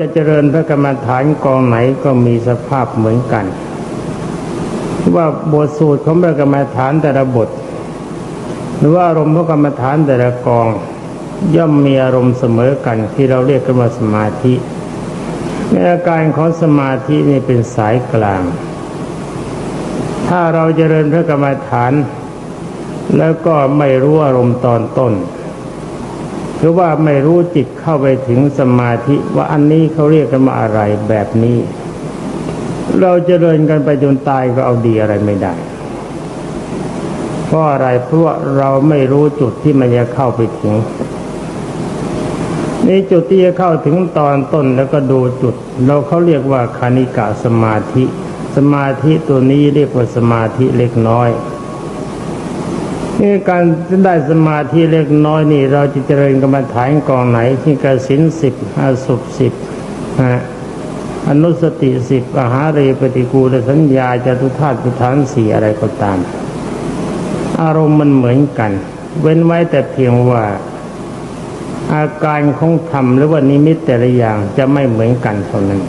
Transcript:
จะเจริญพระกรรมฐานกองไหนก็มีสภาพเหมือนกัน ว่าบทสูตรของพระกรรมฐานแต่ละบท หรือว่าอารมณ์พระกรรมฐานแต่ละกอง ย่อมมีอารมณ์เสมอกันที่เราเรียกกันว่าสมาธิในอาการของสมาธินี่เป็นสายกลาง ถ้าเราเจริญพระกรรมฐาน แล้วก็ไม่รู้อารมณ์ตอนต้น คือว่าไม่รู้จิตเข้าไปถึงสมาธิว่าอันนี้เขาเรียกกันว่าอะไรแบบนี้ เราจะเจริญกันไปจนตายก็เอาดีอะไรไม่ได้ เพราะอะไรเพราะเราไม่รู้จุดที่มันจะเข้าไปถึงนี่จุดที่จะเข้าถึงตอนต้นแล้วก็ดูจุด เราเขาเรียกว่าคานิกะสมาธิ สมาธิตัวนี้เรียกว่าสมาธิเล็กน้อย นี่การได้สมาธิเล็กน้อยนี่ เราจะเจริญกรรมฐานกองไหนที่กสินสิบอาสุปสิบฮะอนุสติสิบอาหาเรปฏิกูลสัญญาจตุธาตุฐานสี่อะไรก็ตาม อารมณ์มันเหมือนกัน เว้นไว้แต่เพียงว่า อาการของธรรมหรือว่านิมิตแต่ละอย่างจะไม่เหมือนกันเท่านั้น